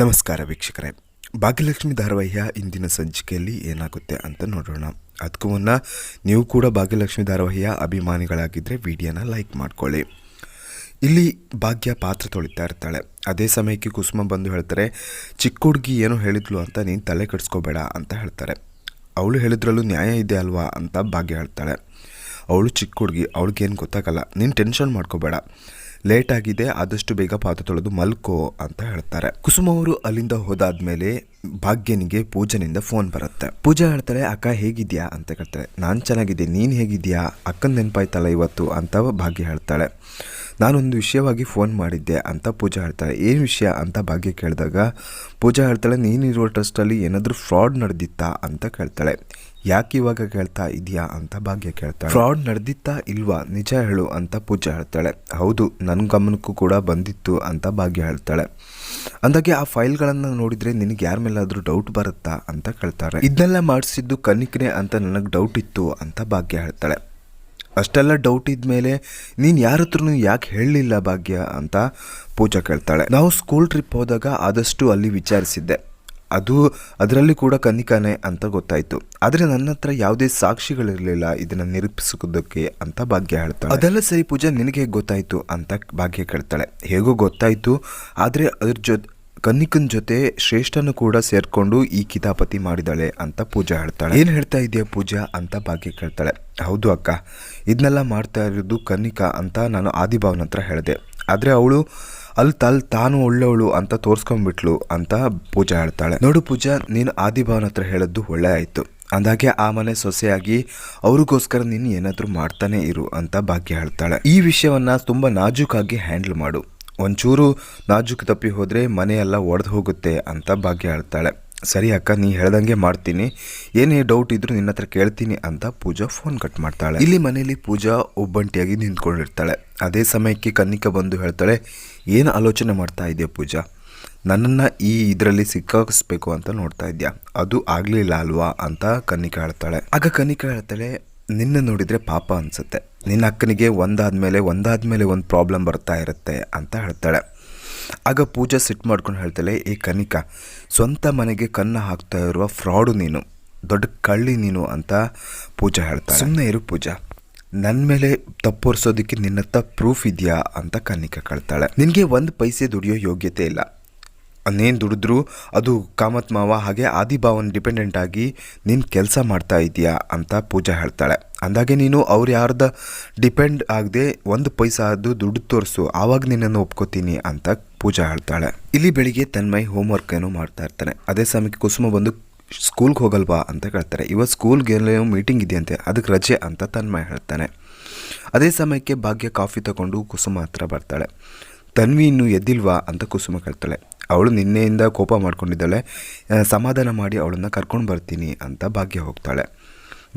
ನಮಸ್ಕಾರ ವೀಕ್ಷಕರೇ. ಭಾಗ್ಯಲಕ್ಷ್ಮಿ ಧಾರಾವಾಹಿಯ ಇಂದಿನ ಸಂಚಿಕೆಯಲ್ಲಿ ಏನಾಗುತ್ತೆ ಅಂತ ನೋಡೋಣ. ಅದಕ್ಕೂ ಮುನ್ನ ನೀವು ಕೂಡ ಭಾಗ್ಯಲಕ್ಷ್ಮಿ ಧಾರಾವಾಹಿಯ ಅಭಿಮಾನಿಗಳಾಗಿದ್ದರೆ ವಿಡಿಯೋನ ಲೈಕ್ ಮಾಡ್ಕೊಳ್ಳಿ. ಇಲ್ಲಿ ಭಾಗ್ಯ ಪಾತ್ರ ತೊಳಿತಾ ಇರ್ತಾಳೆ. ಅದೇ ಸಮಯಕ್ಕೆ ಕುಸುಮ ಬಂದು ಹೇಳ್ತಾರೆ, ಚಿಕ್ಕ ಹುಡುಗಿ ಏನು ಹೇಳಿದ್ಲು ಅಂತ ನೀನು ತಲೆ ಕೆಡಿಸ್ಕೋಬೇಡ ಅಂತ ಹೇಳ್ತಾರೆ. ಅವಳು ಹೇಳಿದ್ರಲ್ಲೂ ನ್ಯಾಯ ಇದೆ ಅಲ್ವಾ ಅಂತ ಭಾಗ್ಯ ಹೇಳ್ತಾಳೆ. ಅವಳು ಚಿಕ್ಕ ಹುಡುಗಿ, ಅವಳಿಗೇನು ಗೊತ್ತಾಗಲ್ಲ. ನೀನು ಟೆನ್ಷನ್ ಮಾಡ್ಕೋಬೇಡ. ಲೇಟ್ ಆಗಿದೆ, ಆದಷ್ಟು ಬೇಗ ಪಾತ್ರ ತೊಳೆದು ಮಲ್ಕೋ ಅಂತ ಹೇಳ್ತಾರೆ. ಕುಸುಮ ಅವರು ಅಲ್ಲಿಂದ ಹೋದಾದ್ಮೇಲೆ ಭಾಗ್ಯನಿಗೆ ಪೂಜನಿಂದ ಫೋನ್ ಬರುತ್ತೆ. ಪೂಜಾ ಹೇಳ್ತಾರೆ ಅಕ್ಕ ಹೇಗಿದ್ಯಾ? ಅಂತ ಹೇಳ್ತಾರೆ ನಾನು ಚೆನ್ನಾಗಿದ್ದೆ ನೀನು ಹೇಗಿದ್ಯಾ? ಅಕ್ಕನ ನೆನಪಾಯ್ತಲ್ಲ ಇವತ್ತು, ಅಂತ ಭಾಗ್ಯ ಹೇಳ್ತಾಳೆ. ನಾನೊಂದು ವಿಷಯವಾಗಿ ಫೋನ್ ಮಾಡಿದ್ದೆ ಅಂತ ಪೂಜಾ ಹೇಳ್ತಾಳೆ. ಏನು ವಿಷಯ ಅಂತ ಭಾಗ್ಯ ಕೇಳಿದಾಗ, ಪೂಜಾ ಹೇಳ್ತಾಳೆ ನೀನಿರುವ ಟ್ರಸ್ಟಲ್ಲಿ ಏನಾದರೂ ಫ್ರಾಡ್ ನಡೆದಿತ್ತಾ ಅಂತ ಕೇಳ್ತಾಳೆ. ಯಾಕೆ ಇವಾಗ ಕೇಳ್ತಾ ಇದೆಯಾ ಅಂತ ಭಾಗ್ಯ ಕೇಳ್ತಾಳೆ. ಫ್ರಾಡ್ ನಡೆದಿತ್ತಾ ಇಲ್ವಾ? ನಿಜ ಹೇಳು ಅಂತ ಪೂಜಾ ಹೇಳ್ತಾಳೆ. ಹೌದು ನನ್ನ ಗಮನಕ್ಕೂ ಕೂಡ ಬಂದಿತ್ತು ಅಂತ ಭಾಗ್ಯ ಹೇಳ್ತಾಳೆ. ಅಂದಾಗೆ ಆ ಫೈಲ್ಗಳನ್ನು ನೋಡಿದರೆ ನಿನಗೆ ಯಾರ ಮೇಲಾದರೂ ಡೌಟ್ ಬರುತ್ತಾ ಅಂತ ಕೇಳ್ತಾರೆ. ಇದನ್ನೆಲ್ಲ ಮಾಡಿಸಿದ್ದು ಕನಿಕನೆ ಅಂತ ನನಗೆ ಡೌಟ್ ಇತ್ತು ಅಂತ ಭಾಗ್ಯ ಹೇಳ್ತಾಳೆ. ಅಷ್ಟೆಲ್ಲ ಡೌಟ್ ಇದ್ಮೇಲೆ ನೀನು ಯಾರ ಹತ್ರನು ಯಾಕೆ ಹೇಳಲಿಲ್ಲ ಭಾಗ್ಯ ಅಂತ ಪೂಜಾ ಕೇಳ್ತಾಳೆ. ನಾವು ಸ್ಕೂಲ್ ಟ್ರಿಪ್ ಹೋದಾಗ ಆದಷ್ಟು ಅಲ್ಲಿ ವಿಚಾರಿಸಿದ್ದೆ. ಅದು ಅದರಲ್ಲಿ ಕೂಡ ಕನಿಕಾನೆ ಅಂತ ಗೊತ್ತಾಯ್ತು. ಆದರೆ ನನ್ನ ಹತ್ರ ಯಾವುದೇ ಸಾಕ್ಷಿಗಳಿರಲಿಲ್ಲ ಇದನ್ನ ನಿರೂಪಿಸೋದಕ್ಕೆ ಅಂತ ಭಾಗ್ಯ ಹೇಳ್ತಾಳೆ. ಅದೆಲ್ಲ ಸರಿ ಪೂಜಾ ನಿನಗೆ ಹೇಗೆ ಗೊತ್ತಾಯ್ತು ಅಂತ ಭಾಗ್ಯ ಕೇಳ್ತಾಳೆ. ಹೇಗೋ ಗೊತ್ತಾಯ್ತು, ಆದರೆ ಅದ್ರ ಜೊತೆ ಕನ್ನಿಕನ್ ಜೊತೆ ಶ್ರೇಷ್ಠನು ಕೂಡ ಸೇರ್ಕೊಂಡು ಈ ಕಿತಾಪತಿ ಮಾಡಿದಾಳೆ ಅಂತ ಪೂಜಾ ಹೇಳ್ತಾಳೆ. ಏನು ಹೇಳ್ತಾ ಇದೆಯಾ ಪೂಜಾ ಅಂತ ಭಾಗ್ಯ ಕೇಳ್ತಾಳೆ. ಹೌದು ಅಕ್ಕ ಇದನ್ನೆಲ್ಲ ಮಾಡ್ತಾ ಇರೋದು ಕನ್ನಿಕಾ ಅಂತ ನಾನು ಆದಿಭಾವನ ಹತ್ರ ಹೇಳಿದೆ. ಆದರೆ ಅವಳು ಅಲ್ಲಿ ತಲ್ ತಾನು ಒಳ್ಳೆವಳು ಅಂತ ತೋರಿಸ್ಕೊಂಡ್ಬಿಟ್ಲು ಅಂತ ಪೂಜಾ ಹೇಳ್ತಾಳೆ. ನೋಡು ಪೂಜಾ, ನೀನು ಆದಿಭಾವನ ಹತ್ರ ಹೇಳದ್ದು ಒಳ್ಳೆ ಆಯಿತು. ಅಂದಾಗೆ ಆ ಮನೆ ಸೊಸೆಯಾಗಿ ಅವ್ರಿಗೋಸ್ಕರ ನೀನು ಏನಾದರೂ ಮಾಡ್ತಾನೆ ಇರು ಅಂತ ಭಾಗ್ಯ ಹೇಳ್ತಾಳೆ. ಈ ವಿಷಯವನ್ನು ತುಂಬ ನಾಜೂಕಾಗಿ ಹ್ಯಾಂಡಲ್ ಮಾಡು. ಒಂಚೂರು ನಾಜೂಕು ತಪ್ಪಿ ಹೋದರೆ ಮನೆಯೆಲ್ಲ ಒಡೆದು ಹೋಗುತ್ತೆ ಅಂತ ಭಾಗ್ಯ ಹೇಳ್ತಾಳೆ. ಸರಿ ಅಕ್ಕ, ನೀ ಹೇಳ್ದಂಗೆ ಮಾಡ್ತೀನಿ. ಏನೇ ಡೌಟ್ ಇದ್ರೂ ನಿನ್ನ ಹತ್ರ ಕೇಳ್ತೀನಿ ಅಂತ ಪೂಜಾ ಫೋನ್ ಕಟ್ ಮಾಡ್ತಾಳೆ. ಇಲ್ಲಿ ಮನೆಯಲ್ಲಿ ಪೂಜಾ ಒಬ್ಬಂಟಿಯಾಗಿ ನಿಂತ್ಕೊಂಡಿರ್ತಾಳೆ. ಅದೇ ಸಮಯಕ್ಕೆ ಕನ್ನಿಕಾ ಬಂದು ಹೇಳ್ತಾಳೆ, ಏನು ಆಲೋಚನೆ ಮಾಡ್ತಾ ಇದೆಯಾ ಪೂಜಾ? ನನ್ನನ್ನು ಈ ಇದರಲ್ಲಿ ಸಿಕ್ಕಾಕಿಸ್ಬೇಕು ಅಂತ ನೋಡ್ತಾ ಇದೆಯಾ. ಅದು ಆಗಲಿಲ್ಲ ಅಲ್ವಾ? ಅಂತ ಕನ್ನಿಕಾ ಹೇಳ್ತಾಳೆ. ಆಗ ಕನ್ನಿಕಾ ಹೇಳ್ತಾಳೆ, ನಿನ್ನ ನೋಡಿದರೆ ಪಾಪ ಅನಿಸುತ್ತೆ. ನಿನ್ನ ಅಕ್ಕನಿಗೆ ಒಂದಾದ ಮೇಲೆ ಒಂದಾದ ಮೇಲೆ ಒಂದು ಪ್ರಾಬ್ಲಮ್ ಬರ್ತಾ ಇರುತ್ತೆ ಅಂತ ಹೇಳ್ತಾಳೆ. ಆಗ ಪೂಜಾ ಸಿಟ್ಟು ಮಾಡ್ಕೊಂಡು ಹೇಳ್ತಾಳೆ ಈ ಕನಿಕಾ ಸ್ವಂತ ಮನೆಗೆ ಕನ್ನ ಹಾಕ್ತಾ ಇರುವ ಫ್ರಾಡು ನೀನು ದೊಡ್ಡ ಕಳ್ಳಿ ನೀನು ಅಂತ ಪೂಜಾ ಹೇಳ್ತಾಳೆ. ಸುಮ್ಮನೆ ಇರು ಪೂಜಾ. ನನ್ನ ಮೇಲೆ ತಪ್ಪೊರ್ಸೋದಕ್ಕೆ ನಿನ್ನ ಹತ್ರ ಪ್ರೂಫ್ ಇದೆಯಾ? ಅಂತ ಕನ್ನಿಕಾ ಕಳ್ತಾಳೆ. ನಿನಗೆ ಒಂದು ಪೈಸೆ ದುಡಿಯೋ ಯೋಗ್ಯತೆ ಇಲ್ಲ. ನೀನು ದುಡಿದ್ರೂ, ಅದು ಕಾಮತ್ ಮಾವ ಹಾಗೆ ಆದಿಭಾವನ ಡಿಪೆಂಡೆಂಟ್ ಆಗಿ ನೀನು ಕೆಲಸ ಮಾಡ್ತಾ ಇದೀಯಾ ಅಂತ ಪೂಜಾ ಹೇಳ್ತಾಳೆ. ಅಂದಾಗೆ ನೀನು ಅವ್ರು ಯಾರ್ದ ಡಿಪೆಂಡ್ ಆಗದೆ ಒಂದು ಪೈಸಾ ಅದು ದುಡ್ಡು ತೋರಿಸು, ಆವಾಗ ನಿನ್ನನ್ನು ಒಪ್ಕೋತೀನಿ ಅಂತ ಪೂಜಾ ಹೇಳ್ತಾಳೆ. ಇಲ್ಲಿ ಬೆಳಿಗ್ಗೆ ಹೋಮ್ ಹೋಮ್ವರ್ಕ್ ಏನೋ ಮಾಡ್ತಾ ಇರ್ತಾನೆ. ಅದೇ ಸಮಯಕ್ಕೆ ಕುಸುಮ ಬಂದು ಸ್ಕೂಲ್ಗೆ ಹೋಗಲ್ವಾ ಅಂತ ಕೇಳ್ತಾರೆ. ಇವತ್ತು ಸ್ಕೂಲ್ಗೆ ಮೀಟಿಂಗ್ ಇದೆಯಂತೆ ಅದಕ್ಕೆ ರಜೆ ಅಂತ ತನ್ಮಯ್ ಹೇಳ್ತಾನೆ. ಅದೇ ಸಮಯಕ್ಕೆ ಭಾಗ್ಯ ಕಾಫಿ ತಗೊಂಡು ಕುಸುಮ ಹತ್ರ ಬರ್ತಾಳೆ. ತನ್ವಿ ಇನ್ನೂ ಎದ್ದಿಲ್ವಾ ಅಂತ ಕುಸುಮ ಕೇಳ್ತಾಳೆ. ಅವಳು ನಿನ್ನೆಯಿಂದ ಕೋಪ ಮಾಡ್ಕೊಂಡಿದ್ದಾಳೆ. ಸಮಾಧಾನ ಮಾಡಿ ಅವಳನ್ನು ಕರ್ಕೊಂಡು ಬರ್ತೀನಿ ಅಂತ ಭಾಗ್ಯ ಹೋಗ್ತಾಳೆ.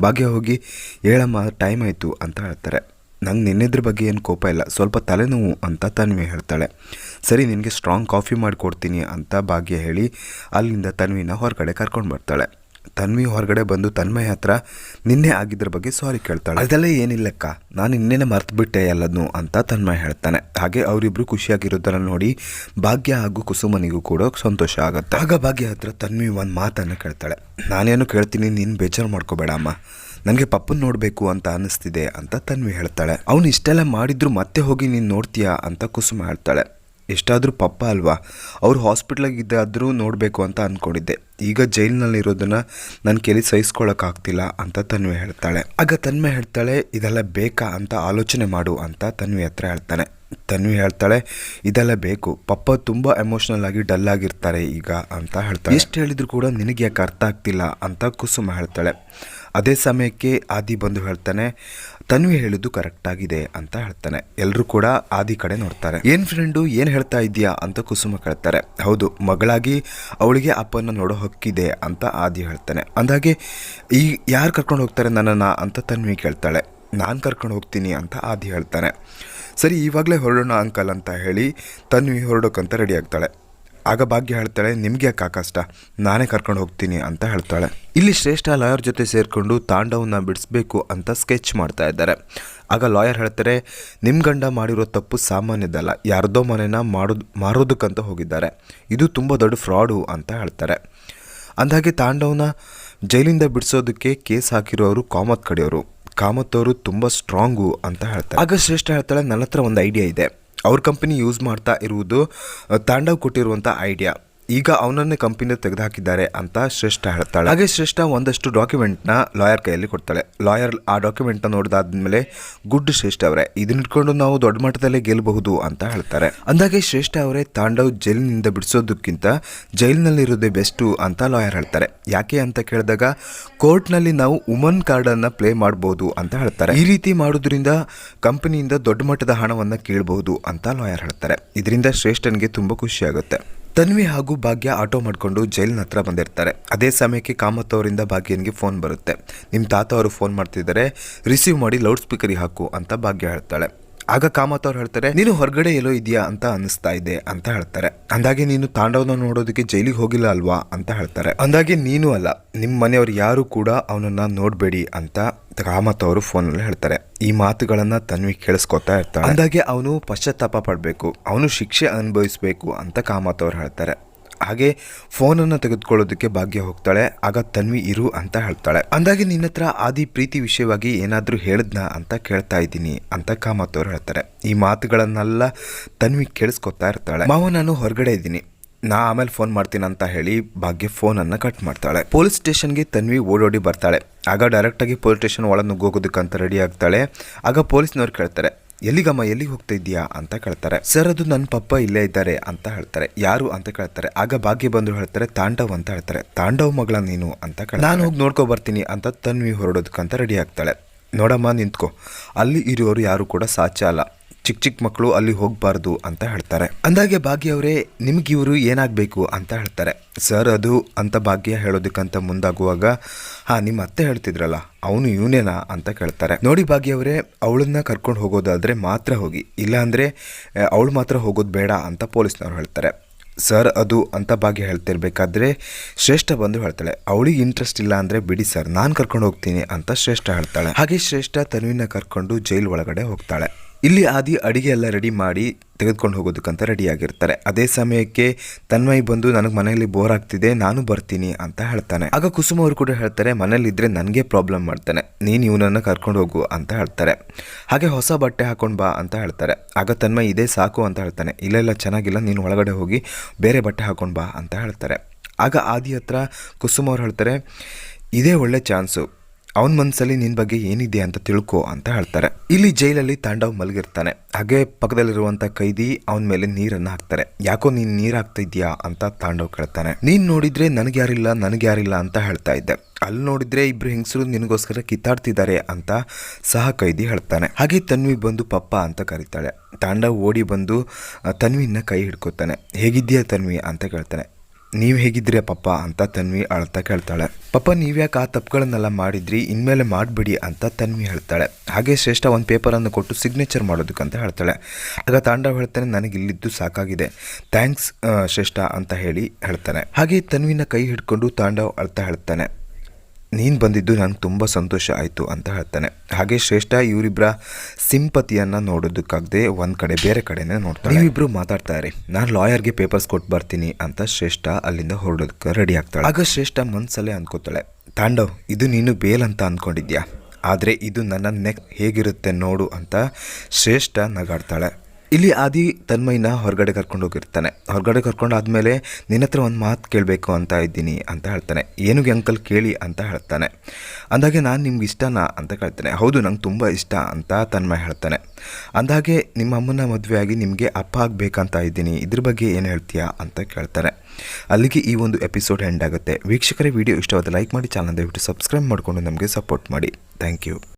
ಭಾಗ್ಯ ಹೋಗಿ, ಹೇಳಮ್ಮ ಟೈಮ್ ಆಯಿತು ಅಂತ ಹೇಳ್ತಾರೆ. ನಂಗೆ ನಿನ್ನೆದ್ರ ಬಗ್ಗೆ ಏನು ಕೋಪ ಇಲ್ಲ, ಸ್ವಲ್ಪ ತಲೆನೋವು ಅಂತ ತನ್ವಿ ಹೇಳ್ತಾಳೆ. ಸರಿ, ನಿನಗೆ ಸ್ಟ್ರಾಂಗ್ ಕಾಫಿ ಮಾಡಿಕೊಡ್ತೀನಿ ಅಂತ ಭಾಗ್ಯ ಹೇಳಿ, ಅಲ್ಲಿಂದ ತನ್ವಿನ ಹೊರಗಡೆ ಕರ್ಕೊಂಡು ಬರ್ತಾಳೆ. ತನ್ವಿ ಹೊರಗಡೆ ಬಂದು ತನ್ಮಯ ಹತ್ರ, ನಿನ್ನೆ ಆಗಿದ್ರ ಬಗ್ಗೆ ಸಾರಿ ಕೇಳ್ತಾಳೆ. ಅದೆಲ್ಲ ಏನಿಲ್ಲಕ್ಕ, ನಾನು ಇನ್ನೇನೆ ಮರ್ತು ಬಿಟ್ಟೆ ಎಲ್ಲದನ್ನು ಅಂತ ತನ್ಮಯ ಹೇಳ್ತಾನೆ. ಹಾಗೆ ಅವರಿಬ್ರು ಖುಷಿಯಾಗಿರೋದನ್ನ ನೋಡಿ ಭಾಗ್ಯ ಹಾಗೂ ಕುಸುಮನಿಗೂ ಕೂಡ ಸಂತೋಷ ಆಗುತ್ತೆ. ಆಗ ಭಾಗ್ಯ ಹತ್ರ ತನ್ವಿ ಒಂದು ಮಾತನ್ನು ಕೇಳ್ತಾಳೆ. ನಾನೇನು ಕೇಳ್ತೀನಿ, ನೀನು ಬೇಜಾರು ಮಾಡ್ಕೋಬೇಡ ಅಮ್ಮ. ನನಗೆ ಪಪ್ಪನ್ ನೋಡಬೇಕು ಅಂತ ಅನ್ನಿಸ್ತಿದೆ, ಅಂತ ತನ್ವಿ ಹೇಳ್ತಾಳೆ. ಅವನು ಇಷ್ಟೆಲ್ಲ ಮಾಡಿದ್ರು ಮತ್ತೆ ಹೋಗಿ ನೀನು ನೋಡ್ತೀಯಾ? ಅಂತ ಕುಸುಮ ಹೇಳ್ತಾಳೆ. ಎಷ್ಟಾದರೂ ಪಪ್ಪ ಅಲ್ವಾ, ಅವ್ರು ಹಾಸ್ಪಿಟ್ಲಾಗಿದ್ದಾದರೂ ನೋಡಬೇಕು ಅಂತ ಅಂದ್ಕೊಂಡಿದ್ದೆ ಈಗ ಜೈಲಿನಲ್ಲಿರೋದನ್ನು ನನ್ನ ಕೇಳಿ ಸಹಿಸ್ಕೊಳ್ಳೋಕ್ಕಾಗ್ತಿಲ್ಲ ಅಂತ ತನ್ವಿ ಹೇಳ್ತಾಳೆ. ಆಗ ತನ್ಮೆ ಹೇಳ್ತಾಳೆ, ಇದೆಲ್ಲ ಬೇಕಾ ಅಂತ ಆಲೋಚನೆ ಮಾಡು ಅಂತ ತನ್ವಿ ಹತ್ರ ಹೇಳ್ತಾನೆ. ತನ್ವಿ ಹೇಳ್ತಾಳೆ, ಇದೆಲ್ಲ ಬೇಕು. ಪಪ್ಪ ತುಂಬ ಎಮೋಷ್ನಲ್ ಆಗಿ ಡಲ್ ಆಗಿರ್ತಾರೆ ಈಗ ಅಂತ ಹೇಳ್ತಾಳೆ. ಎಷ್ಟು ಹೇಳಿದ್ರು ಕೂಡ ನಿನಗೆ ಯಾಕೆ ಅರ್ಥ ಆಗ್ತಿಲ್ಲ ಅಂತ ಕುಸುಮ ಹೇಳ್ತಾಳೆ. ಅದೇ ಸಮಯಕ್ಕೆ ಆದಿ ಬಂದು ಹೇಳ್ತಾನೆ ತನ್ವಿ ಹೇಳಿದ್ದು ಕರೆಕ್ಟ್ ಆಗಿದೆ ಅಂತ ಹೇಳ್ತಾನೆ. ಎಲ್ಲರೂ ಕೂಡ ಆದಿ ಕಡೆ ನೋಡ್ತಾರೆ. ಏನ್ ಫ್ರೆಂಡು ಏನ್ ಹೇಳ್ತಾ ಇದೀಯಾ ಅಂತ ಕುಸುಮ ಕೇಳ್ತಾರೆ. ಹೌದು, ಮಗಳಾಗಿ ಅವಳಿಗೆ ಅಪ್ಪನ ನೋಡೋ ಹಕ್ಕಿದೆ ಅಂತ ಆದಿ ಹೇಳ್ತಾನೆ. ಅಂದಾಗೆ, ಈ ಯಾರು ಕರ್ಕೊಂಡು ಹೋಗ್ತಾರೆ ನನ್ನನ್ನು ಅಂತ ತನ್ವಿ ಕೇಳ್ತಾಳೆ. ನಾನು ಕರ್ಕೊಂಡು ಹೋಗ್ತೀನಿ ಅಂತ ಆದಿ ಹೇಳ್ತಾನೆ. ಸರಿ ಇವಾಗಲೇ ಹೊರಡೋಣ ಅಂಕಲ್ ಅಂತ ಹೇಳಿ ತನ್ವಿ ಹೊರಡೋಕ್ಕಂತ ರೆಡಿ ಆಗ್ತಾಳೆ. ಆಗ ಭಾಗ್ಯ ಹೇಳ್ತಾಳೆ, ನಿಮ್ಗೆ ಯಾಕೆ ಕಷ್ಟ? ನಾನೇ ಕರ್ಕೊಂಡು ಹೋಗ್ತೀನಿ ಅಂತ ಹೇಳ್ತಾಳೆ. ಇಲ್ಲಿ ಶ್ರೇಷ್ಠ ಲಾಯರ್ ಜೊತೆ ಸೇರಿಕೊಂಡು ತಾಂಡವನ್ನ ಬಿಡಿಸ್ಬೇಕು ಅಂತ ಸ್ಕೆಚ್ ಮಾಡ್ತಾ ಇದ್ದಾರೆ. ಆಗ ಲಾಯರ್ ಹೇಳ್ತಾರೆ ನಿಮ್ಮ ಗಂಡ ಮಾಡಿರೋ ತಪ್ಪು ಸಾಮಾನ್ಯದಲ್ಲ. ಯಾರ್ದೋ ಮನೆನ ಮಾಡೋದು, ಮಾರೋದಕ್ಕಂತ ಹೋಗಿದ್ದಾರೆ. ಇದು ತುಂಬ ದೊಡ್ಡ ಫ್ರಾಡು ಅಂತ ಹೇಳ್ತಾರೆ. ಅಂದಾಗೆ ತಾಂಡವನ್ನ ಜೈಲಿಂದ ಬಿಡಿಸೋದಕ್ಕೆ ಕೇಸ್ ಹಾಕಿರೋರು ಕಾಮತ್ ಕಡೆಯವರು. ಕಾಮತ್ ಅವರು ತುಂಬ ಸ್ಟ್ರಾಂಗು ಅಂತ ಹೇಳ್ತಾರೆ. ಆಗ ಶ್ರೇಷ್ಠ ಹೇಳ್ತಾಳೆ ನನ್ನ ಹತ್ರ ಒಂದು ಐಡಿಯಾ ಇದೆ. ಅವ್ರ ಕಂಪನಿ ಯೂಸ್ ಮಾಡ್ತಾ ಇರುವುದು ತಾಂಡವ್ ಕೊಟ್ಟಿರುವಂಥ ಐಡಿಯಾ ಈಗ ಅವನನ್ನೇ ಕಂಪನಿ ತೆಗೆದುಹಾಕಿದ್ದಾರೆ ಅಂತ ಶ್ರೇಷ್ಠ ಹೇಳ್ತಾಳೆ. ಹಾಗೆ ಶ್ರೇಷ್ಠ ಒಂದಷ್ಟು ಡಾಕ್ಯುಮೆಂಟ್ನ ಲಾಯರ್ ಕೈಯಲ್ಲಿ ಕೊಡ್ತಾಳೆ. ಲಾಯರ್ ಆ ಡಾಕ್ಯುಮೆಂಟ್ನ ನೋಡಿದಾದ್ಮೇಲೆ ಗುಡ್ ಶ್ರೇಷ್ಠ ಅವರೇ, ಇದನ್ನ ಇಟ್ಕೊಂಡು ನಾವು ದೊಡ್ಡ ಮಟ್ಟದಲ್ಲೇ ಗೆಲ್ಲಬಹುದು ಅಂತ ಹೇಳ್ತಾರೆ. ಅಂದಾಗೆ ಶ್ರೇಷ್ಠ ಅವರೇ ತಾಂಡವ್ ಜೈಲಿನಿಂದ ಬಿಡಿಸೋದಕ್ಕಿಂತ ಜೈಲಿನಲ್ಲಿರೋದೇ ಬೆಸ್ಟು ಅಂತ ಲಾಯರ್ ಹೇಳ್ತಾರೆ. ಯಾಕೆ ಅಂತ ಕೇಳಿದಾಗ, ಕೋರ್ಟ್ನಲ್ಲಿ ನಾವು ವುಮನ್ ಕಾರ್ಡನ್ನು ಪ್ಲೇ ಮಾಡಬಹುದು ಅಂತ ಹೇಳ್ತಾರೆ. ಈ ರೀತಿ ಮಾಡೋದ್ರಿಂದ ಕಂಪನಿಯಿಂದ ದೊಡ್ಡ ಮಟ್ಟದ ಹಣವನ್ನು ಕೇಳಬಹುದು ಅಂತ ಲಾಯರ್ ಹೇಳ್ತಾರೆ. ಇದರಿಂದ ಶ್ರೇಷ್ಠನಿಗೆ ತುಂಬ ಖುಷಿ ಆಗುತ್ತೆ ತನ್ವಿ ಹಾಗೂ ಭಾಗ್ಯ ಆಟೋ ಮಾಡಿಕೊಂಡು ಜೈಲಿನ ಹತ್ರ ಬಂದಿರ್ತಾರೆ. ಅದೇ ಸಮಯಕ್ಕೆ ಕಾಮತ್ ಅವರಿಂದ ಭಾಗ್ಯನಿಗೆ ಫೋನ್ ಬರುತ್ತೆ. ನಿಮ್ಮ ತಾತ ಅವರು ಫೋನ್ ಮಾಡ್ತಿದ್ದಾರೆ. ರಿಸೀವ್ ಮಾಡಿ ಲೌಡ್ ಸ್ಪೀಕರಿಗೆ ಹಾಕು ಅಂತ ಭಾಗ್ಯ ಹೇಳ್ತಾಳೆ. ಆಗ ಕಾಮತ್ ಅವ್ರು ಹೇಳ್ತಾರೆ, ನೀನು ಹೊರಗಡೆ ಎಲ್ಲೋ ಇದೆಯಾ ಅಂತ ಅನಿಸ್ತಾ ಇದೆ ಅಂತ ಹೇಳ್ತಾರೆ. ಅಂದಾಗೆ ನೀನು ತಾಂಡವನ ನೋಡೋದಕ್ಕೆ ಜೈಲಿಗೆ ಹೋಗಿಲ್ಲ ಅಲ್ವಾ ಅಂತ ಹೇಳ್ತಾರೆ. ಅಂದಾಗೆ ನೀನು ಅಲ್ಲ ನಿಮ್ಮ ಮನೆಯವರು ಯಾರು ಕೂಡ ಅವನನ್ನ ನೋಡಬೇಡಿ ಅಂತ ಕಾಮತ್ ಅವರು ಫೋನಲ್ಲಿ ಹೇಳ್ತಾರೆ. ಈ ಮಾತುಗಳನ್ನ ತನ್ವಿ ಕೇಳಿಸ್ಕೊತಾ ಇರ್ತಾಳೆ. ಅಂದಾಗೆ ಅವನು ಪಶ್ಚಾತ್ತಾಪ ಪಡಬೇಕು, ಅವನು ಶಿಕ್ಷೆ ಅನುಭವಿಸಬೇಕು ಅಂತ ಕಾಮತ್ ಅವ್ರು ಹೇಳ್ತಾರೆ. ಹಾಗೆ ಫೋನನ್ನು ತೆಗೆದುಕೊಳ್ಳೋದಕ್ಕೆ ಭಾಗ್ಯ ಹೋಗ್ತಾಳೆ. ಆಗ ತನ್ವಿ ಇರು ಅಂತ ಹೇಳ್ತಾಳೆ. ಅಂದಾಗೆ ನಿನ್ನ ಹತ್ರ ಆದಿ ಪ್ರೀತಿ ವಿಷಯವಾಗಿ ಏನಾದರೂ ಹೇಳಿದ್ನ ಅಂತ ಕೇಳ್ತಾ ಇದ್ದೀನಿ ಅಂತ ಕಾಮತ್ ಅವ್ರು ಹೇಳ್ತಾರೆ. ಈ ಮಾತುಗಳನ್ನೆಲ್ಲ ತನ್ವಿ ಕೇಳಿಸ್ಕೊತಾ ಇರ್ತಾಳೆ. ಮಾವ, ನಾನು ಹೊರಗಡೆ ಇದ್ದೀನಿ. ನಾ ಆಮೇಲೆ ಫೋನ್ ಮಾಡ್ತೀನಿ ಅಂತ ಹೇಳಿ ಭಾಗ್ಯ ಫೋನನ್ನು ಕಟ್ ಮಾಡ್ತಾಳೆ. ಪೊಲೀಸ್ ಸ್ಟೇಷನ್ಗೆ ತನ್ವಿ ಓಡೋಡಿ ಬರ್ತಾಳೆ. ಆಗ ಡೈರೆಕ್ಟಾಗಿ ಪೊಲೀಸ್ ಸ್ಟೇಷನ್ ಒಳಗೆ ನುಗ್ಗೋಗೋದಕ್ಕಂತ ರೆಡಿ ಆಗ್ತಾಳೆ. ಆಗ ಪೊಲೀಸ್ನವ್ರು ಕೇಳ್ತಾರೆ ಎಲ್ಲಿಗಮ್ಮ ಎಲ್ಲಿ ಹೋಗ್ತಾ ಇದೀಯಾ ಅಂತ ಕೇಳ್ತಾರೆ. ಸರ್, ಅದು ನನ್ನ ಪಪ್ಪ ಇಲ್ಲೇ ಇದ್ದಾರೆ ಅಂತ ಹೇಳ್ತಾರೆ. ಯಾರು? ಅಂತ ಕೇಳ್ತಾರೆ. ಆಗ ಭಾಗ್ಯ ಬಂದು ಹೇಳ್ತಾರೆ, ತಾಂಡವ್ ಅಂತ ಹೇಳ್ತಾರೆ. ತಾಂಡವ್ ಮಗಳ ನೀನು ಅಂತ ನಾನು ಹೋಗಿ ನೋಡ್ಕೊ ಬರ್ತೀನಿ ಅಂತ ತನ್ವಿ ಹೊರಡೋದಕ್ಕಂತ ರೆಡಿ ಆಗ್ತಾಳೆ. ನೋಡಮ್ಮ, ನಿಂತ್ಕೋ. ಅಲ್ಲಿ ಇರುವವರು ಯಾರು ಕೂಡ ಸಾಚ ಅಲ್ಲ. ಚಿಕ್ಕ ಚಿಕ್ಕ ಮಕ್ಕಳು ಅಲ್ಲಿ ಹೋಗಬಾರ್ದು ಅಂತ ಹೇಳ್ತಾರೆ. ಅಂದಾಗೆ ಭಾಗ್ಯ ಅವರೇ, ನಿಮ್ಗೆ ಇವರು ಏನಾಗಬೇಕು ಅಂತ ಹೇಳ್ತಾರೆ. ಸರ್, ಅದು ಅಂತ ಭಾಗ್ಯ ಹೇಳೋದಕ್ಕಂತ ಮುಂದಾಗುವಾಗ, ಹಾ, ನಿಮ್ಮ ಅತ್ತೆ ಹೇಳ್ತಿದ್ರಲ್ಲ, ಅವನು ಇವನೇನಾ? ಅಂತ ಕೇಳ್ತಾರೆ. ನೋಡಿ ಭಾಗ್ಯ ಅವರೇ, ಅವಳನ್ನ ಕರ್ಕೊಂಡು ಹೋಗೋದಾದರೆ ಮಾತ್ರ ಹೋಗಿ. ಇಲ್ಲಾಂದರೆ ಅವಳು ಮಾತ್ರ ಹೋಗೋದು ಬೇಡ ಅಂತ ಪೊಲೀಸ್ನವ್ರು ಹೇಳ್ತಾರೆ. ಸರ್, ಅದು ಅಂತ ಭಾಗ್ಯ ಹೇಳ್ತಿರ್ಬೇಕಾದ್ರೆ, ಶ್ರೇಷ್ಠ ಬಂದು ಹೇಳ್ತಾಳೆ. ಅವಳಿಗೆ ಇಂಟ್ರೆಸ್ಟ್ ಇಲ್ಲ ಅಂದರೆ ಬಿಡಿ ಸರ್, ನಾನು ಕರ್ಕೊಂಡು ಹೋಗ್ತೀನಿ ಅಂತ ಶ್ರೇಷ್ಠ ಹೇಳ್ತಾಳೆ. ಹಾಗೆ ಶ್ರೇಷ್ಠ ತನುವಿನ ಕರ್ಕೊಂಡು ಜೈಲ್ ಒಳಗಡೆ ಹೋಗ್ತಾಳೆ. ಇಲ್ಲಿ ಆದಿ ಅಡಿಗೆ ಎಲ್ಲ ರೆಡಿ ಮಾಡಿ ತೆಗೆದುಕೊಂಡು ಹೋಗೋದಕ್ಕಂತ ರೆಡಿಯಾಗಿರ್ತಾರೆ ಅದೇ ಸಮಯಕ್ಕೆ ತನ್ಮಯ್ ಬಂದು, ನನಗೆ ಮನೆಯಲ್ಲಿ ಬೋರ್ ಆಗ್ತಿದೆ, ನಾನು ಬರ್ತೀನಿ ಅಂತ ಹೇಳ್ತಾನೆ. ಆಗ ಕುಸುಮ ಅವರು ಕೂಡ ಹೇಳ್ತಾರೆ ಮನೇಲಿ ಇದ್ರೆ ನನಗೆ ಪ್ರಾಬ್ಲಮ್ ಮಾಡ್ತಾನೆ. ನೀನು ಇವನನ್ನು ಕರ್ಕೊಂಡು ಹೋಗು ಅಂತ ಹೇಳ್ತಾರೆ. ಹಾಗೆ ಹೊಸ ಬಟ್ಟೆ ಹಾಕೊಂಡು ಬಾ ಅಂತ ಹೇಳ್ತಾರೆ. ಆಗ ತನ್ಮಯ್, ಇದೇ ಸಾಕು ಅಂತ ಹೇಳ್ತಾನೆ. ಇಲ್ಲೆಲ್ಲ ಇಲ್ಲ, ಚೆನ್ನಾಗಿಲ್ಲ, ನೀನು ಒಳಗಡೆ ಹೋಗಿ ಬೇರೆ ಬಟ್ಟೆ ಹಾಕೊಂಡು ಬಾ ಅಂತ ಹೇಳ್ತಾರೆ. ಆಗ ಆದಿ ಹತ್ರ ಕುಸುಮ ಅವ್ರು ಹೇಳ್ತಾರೆ, ಇದೇ ಒಳ್ಳೆ ಚಾನ್ಸು ಅವನ ಮನಸ್ಸಲ್ಲಿ ನಿನ್ನ ಬಗ್ಗೆ ಏನಿದೆ ಅಂತ ತಿಳ್ಕೊ ಅಂತ ಹೇಳ್ತಾರೆ. ಇಲ್ಲಿ ಜೈಲಲ್ಲಿ ತಾಂಡವ್ ಮಲಗಿರ್ತಾನೆ. ಹಾಗೆ ಪಕ್ಕದಲ್ಲಿರುವಂತ ಕೈದಿ ಅವನ ಮೇಲೆ ನೀರನ್ನ ಹಾಕ್ತಾರೆ. ಯಾಕೋ ನೀನ್ ನೀರ್ ಹಾಕ್ತಾ ಇದೀಯಾ ಅಂತ ತಾಂಡವ್ ಕೇಳ್ತಾನೆ. ನೀನ್ ನೋಡಿದ್ರೆ ನನಗೆ ಯಾರಿಲ್ಲ ನನಗೆ ಯಾರಿಲ್ಲ ಅಂತ ಹೇಳ್ತಾ ಇದ್ದೆ. ಅಲ್ಲಿ ನೋಡಿದ್ರೆ ಇಬ್ರು ಹೆಂಗಸರು ನಿನಗೋಸ್ಕರ ಕಿತ್ತಾಡ್ತಿದ್ದಾರೆ ಅಂತ ಸಹ ಕೈದಿ ಹೇಳ್ತಾನೆ. ಹಾಗೆ ತನ್ವಿ ಬಂದು ಪಪ್ಪ ಅಂತ ಕರೀತಾಳೆ. ತಾಂಡವ್ ಓಡಿ ಬಂದು ತನ್ವಿನ ಕೈ ಹಿಡ್ಕೊತಾನೆ. ಹೇಗಿದ್ದೀಯಾ ತನ್ವಿ? ಅಂತ ಕೇಳ್ತಾನೆ. ನೀವು ಹೇಗಿದ್ದೀರಾ ಪಪ್ಪ ಅಂತ ತನ್ವಿ ಅಳ್ತಾ ಕೇಳ್ತಾಳೆ. ಪಪ್ಪ ನೀವ್ಯಾಕೆ ಆ ತಪ್ಪುಗಳನ್ನೆಲ್ಲ ಮಾಡಿದ್ರಿ? ಇನ್ಮೇಲೆ ಮಾಡಬೇಡಿ ಅಂತ ತನ್ವಿ ಹೇಳ್ತಾಳೆ. ಹಾಗೆ ಶ್ರೇಷ್ಠ ಒಂದು ಪೇಪರನ್ನು ಕೊಟ್ಟು ಸಿಗ್ನೇಚರ್ ಮಾಡೋದಕ್ಕಂತ ಹೇಳ್ತಾಳೆ. ಆಗ ತಾಂಡವ್ ಹೇಳ್ತಾನೆ, ನನಗೆ ಇಲ್ಲಿದ್ದು ಸಾಕಾಗಿದೆ. ಥ್ಯಾಂಕ್ಸ್ ಶ್ರೇಷ್ಠ ಅಂತ ಹೇಳಿ ಹೇಳ್ತಾನೆ. ಹಾಗೆ ತನ್ವಿನ ಕೈ ಹಿಡ್ಕೊಂಡು ತಾಂಡವ್ ಅಳ್ತಾ ಹೇಳ್ತಾನೆ. ನೀನು ಬಂದಿದ್ದು ನನಗೆ ತುಂಬ ಸಂತೋಷ ಆಯಿತು ಅಂತ ಹೇಳ್ತಾನೆ. ಹಾಗೆ ಶ್ರೇಷ್ಠ ಇವರಿಬ್ಬರ ಸಿಂಪತಿಯನ್ನು ನೋಡೋದಕ್ಕಾಗದೆ ಒಂದು ಕಡೆ ಬೇರೆ ಕಡೆನೇ ನೋಡ್ತಾರೆ ನೀವಿಬ್ಬರು ಮಾತಾಡ್ತಾ ಇರಿ. ನಾನು ಲಾಯರ್ಗೆ ಪೇಪರ್ಸ್ ಕೊಟ್ಟು ಬರ್ತೀನಿ ಅಂತ ಶ್ರೇಷ್ಠ ಅಲ್ಲಿಂದ ಹೊರಡೋದಕ್ಕೆ ರೆಡಿ ಆಗ್ತಾಳೆ. ಆಗ ಶ್ರೇಷ್ಠ ಮನ್ಸಲ್ಲೇ ಅನ್ಕೋತಾಳೆ. ತಾಂಡವ್, ಇದು ನೀನು ಬೇಲ್ ಅಂತ ಅಂದ್ಕೊಂಡಿದ್ಯಾ ಆದರೆ ಇದು ನನ್ನ ನೆಕ್ ಹೇಗಿರುತ್ತೆ ನೋಡು ಅಂತ ಶ್ರೇಷ್ಠ ನಗಾಡ್ತಾಳೆ. ಇಲ್ಲಿ ಆದಿ ತನ್ಮಯ್ನ ಹೊರಗಡೆ ಕರ್ಕೊಂಡು ಹೋಗಿರ್ತಾನೆ. ಹೊರಗಡೆ ಕರ್ಕೊಂಡು ಆದಮೇಲೆ ನಿನ್ನ ಹತ್ರ ಒಂದು ಮಾತು ಕೇಳಬೇಕು ಅಂತ ಇದ್ದೀನಿ ಅಂತ ಹೇಳ್ತಾನೆ. ಏನಿಗೆ ಅಂಕಲ್ ಕೇಳಿ? ಅಂತ ಹೇಳ್ತಾನೆ. ಅಂದಾಗೆ ನಾನು ನಿಮ್ಗೆ ಇಷ್ಟನಾ? ಅಂತ ಕೇಳ್ತಾನೆ. ಹೌದು, ನಂಗೆ ತುಂಬ ಇಷ್ಟ ಅಂತ ತನ್ಮಯ್ ಹೇಳ್ತಾನೆ. ಅಂದಾಗೆ ನಿಮ್ಮ ಅಮ್ಮನ ಮದುವೆಯಾಗಿ ನಿಮಗೆ ಅಪ್ಪ ಆಗಬೇಕಂತ ಇದ್ದೀನಿ. ಇದ್ರ ಬಗ್ಗೆ ಏನು ಹೇಳ್ತೀಯಾ? ಅಂತ ಕೇಳ್ತಾನೆ. ಅಲ್ಲಿಗೆ ಈ ಒಂದು ಎಪಿಸೋಡ್ ಎಂಡ್ ಆಗುತ್ತೆ. ವೀಕ್ಷಕರೇ, ವಿಡಿಯೋ ಇಷ್ಟವಾದ ಲೈಕ್ ಮಾಡಿ, ಚಾನಲ್ ದಯವಿಟ್ಟು ಸಬ್ಸ್ಕ್ರೈಬ್ ಮಾಡಿಕೊಂಡು ನಮಗೆ ಸಪೋರ್ಟ್ ಮಾಡಿ. Thank you.